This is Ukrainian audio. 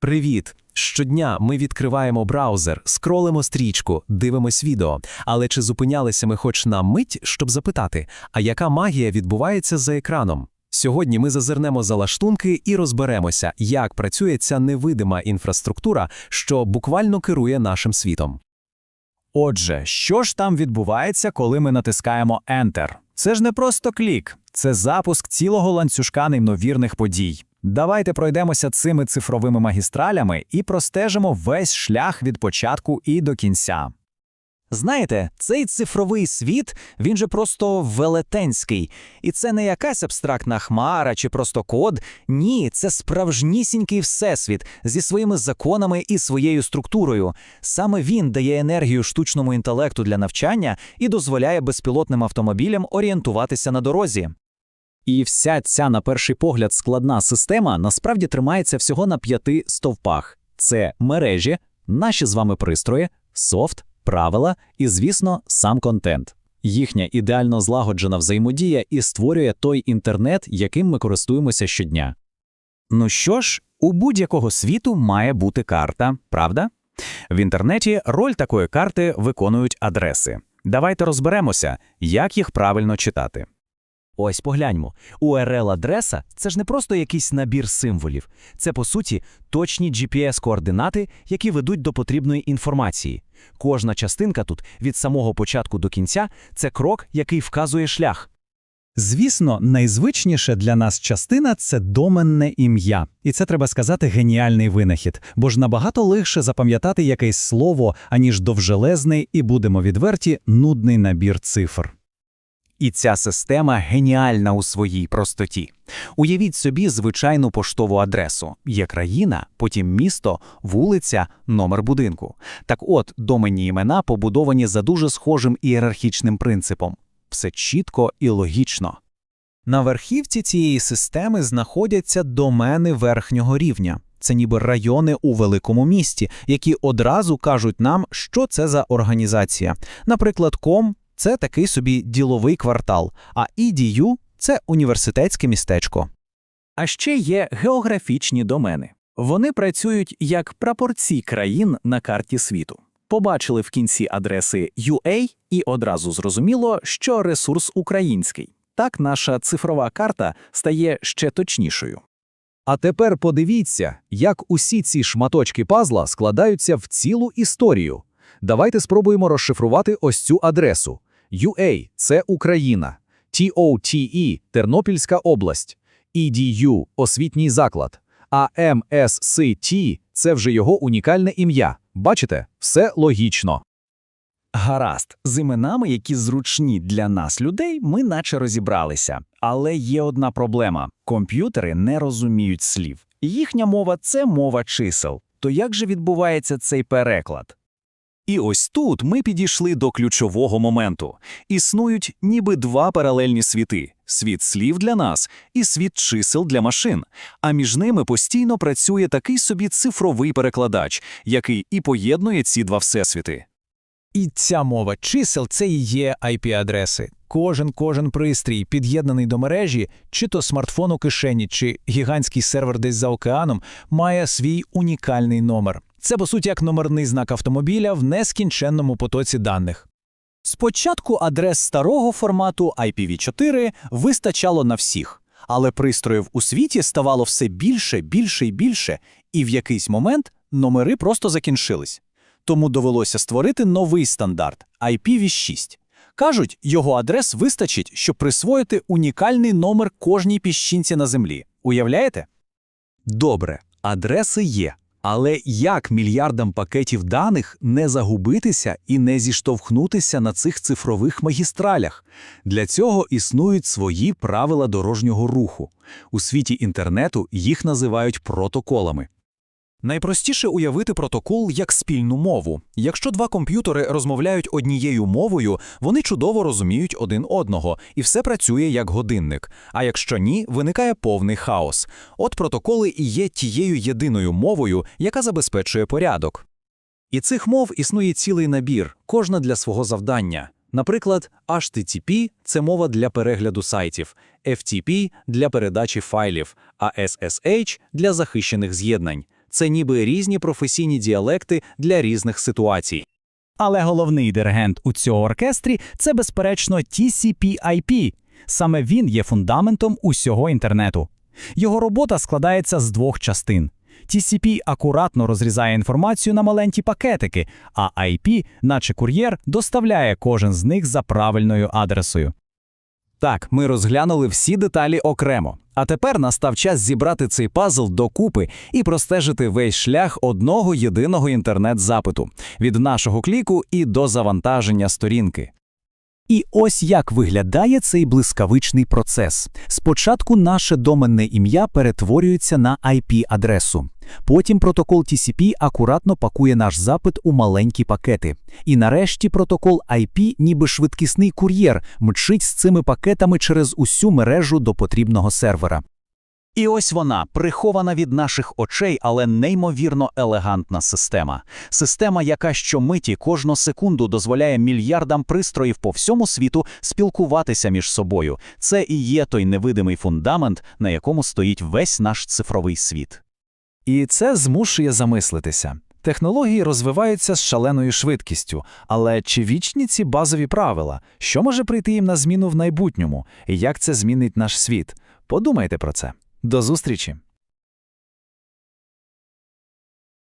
Привіт! Щодня ми відкриваємо браузер, скролимо стрічку, дивимось відео. Але чи зупинялися ми хоч на мить, щоб запитати, а яка магія відбувається за екраном? Сьогодні ми зазирнемо за лаштунки і розберемося, як працює ця невидима інфраструктура, що буквально керує нашим світом. Отже, що ж там відбувається, коли ми натискаємо Enter? Це ж не просто клік, це запуск цілого ланцюжка неймовірних подій. Давайте пройдемося цими цифровими магістралями і простежимо весь шлях від початку і до кінця. Знаєте, цей цифровий світ, він же просто велетенський. І це не якась абстрактна хмара чи просто код. Ні, це справжнісінький всесвіт зі своїми законами і своєю структурою. Саме він дає енергію штучному інтелекту для навчання і дозволяє безпілотним автомобілям орієнтуватися на дорозі. І вся ця, на перший погляд, складна система насправді тримається всього на п'яти стовпах: це мережі, наші з вами пристрої, софт, правила і, звісно, сам контент. Їхня ідеально злагоджена взаємодія і створює той інтернет, яким ми користуємося щодня. Ну що ж, у будь-якого світу має бути карта, правда? В інтернеті роль такої карти виконують адреси. Давайте розберемося, як їх правильно читати. Ось погляньмо. URL-адреса – це ж не просто якийсь набір символів. Це, по суті, точні GPS-координати, які ведуть до потрібної інформації. Кожна частинка тут, від самого початку до кінця, це крок, який вказує шлях. Звісно, найзвичніше для нас частина це доменне ім'я, і це треба сказати геніальний винахід, бо ж набагато легше запам'ятати якесь слово, аніж довжелезний і будемо відверті нудний набір цифр. І ця система геніальна у своїй простоті. Уявіть собі звичайну поштову адресу. Є країна, потім місто, вулиця, номер будинку. Так от, доменні імена побудовані за дуже схожим ієрархічним принципом. Все чітко і логічно. На верхівці цієї системи знаходяться домени верхнього рівня. Це ніби райони у великому місті, які одразу кажуть нам, що це за організація. Наприклад, ком це такий собі діловий квартал, а EDU – це університетське містечко. А ще є географічні домени. Вони працюють як прапорці країн на карті світу. Побачили в кінці адреси UA і одразу зрозуміло, що ресурс український. Так наша цифрова карта стає ще точнішою. А тепер подивіться, як усі ці шматочки пазла складаються в цілу історію. Давайте спробуємо розшифрувати ось цю адресу. UA – це Україна, TOTE – Тернопільська область, EDU – освітній заклад, а MSCT – це вже його унікальне ім'я. Бачите, все логічно. Гаразд, з іменами, які зручні для нас, людей, ми наче розібралися. Але є одна проблема: комп'ютери не розуміють слів. Їхня мова це мова чисел. То як же відбувається цей переклад? І ось тут ми підійшли до ключового моменту. Існують ніби два паралельні світи: світ слів для нас і світ чисел для машин. А між ними постійно працює такий собі цифровий перекладач, який і поєднує ці два всесвіти. І ця мова чисел це і є IP-адреси. Кожен кожен пристрій, під'єднаний до мережі, чи то смартфон у кишені, чи гігантський сервер десь за океаном, має свій унікальний номер. Це, по суті, як номерний знак автомобіля в нескінченному потоці даних. Спочатку адрес старого формату IPv4 вистачало на всіх, але пристроїв у світі ставало все більше, більше і більше, і в якийсь момент номери просто закінчились. Тому довелося створити новий стандарт IPv6. Кажуть, його адрес вистачить, щоб присвоїти унікальний номер кожній піщинці на землі. Уявляєте? Добре, адреси є. Але як мільярдам пакетів даних не загубитися і не зіштовхнутися на цих цифрових магістралях? Для цього існують свої правила дорожнього руху. У світі інтернету їх називають протоколами. Найпростіше уявити протокол як спільну мову. Якщо два комп'ютери розмовляють однією мовою, вони чудово розуміють один одного, і все працює як годинник. А якщо ні, виникає повний хаос. От протоколи і є тією єдиною мовою, яка забезпечує порядок. І цих мов існує цілий набір, кожна для свого завдання. Наприклад, HTTP – це мова для перегляду сайтів, FTP – для передачі файлів, а SSH – для захищених з'єднань. Це ніби різні професійні діалекти для різних ситуацій. Але головний диригент у цього оркестрі це, безперечно, TCP/IP. Саме він є фундаментом усього інтернету. Його робота складається з двох частин. TCP акуратно розрізає інформацію на маленькі пакетики, а IP, наче кур'єр, доставляє кожен з них за правильною адресою. Так, ми розглянули всі деталі окремо. А тепер настав час зібрати цей пазл докупи і простежити весь шлях одного єдиного інтернет-запиту від нашого кліку і до завантаження сторінки. І ось як виглядає цей блискавичний процес. Спочатку наше доменне ім'я перетворюється на IP-адресу. Потім протокол TCP акуратно пакує наш запит у маленькі пакети. І нарешті протокол IP, ніби швидкісний кур'єр, мчить з цими пакетами через усю мережу до потрібного сервера. І ось вона, прихована від наших очей, але неймовірно елегантна система. Система, яка щомиті кожну секунду дозволяє мільярдам пристроїв по всьому світу спілкуватися між собою. Це і є той невидимий фундамент, на якому стоїть весь наш цифровий світ. І це змушує замислитися. Технології розвиваються з шаленою швидкістю, але чи вічні ці базові правила? Що може прийти їм на зміну в майбутньому? І як це змінить наш світ? Подумайте про це. До зустрічі!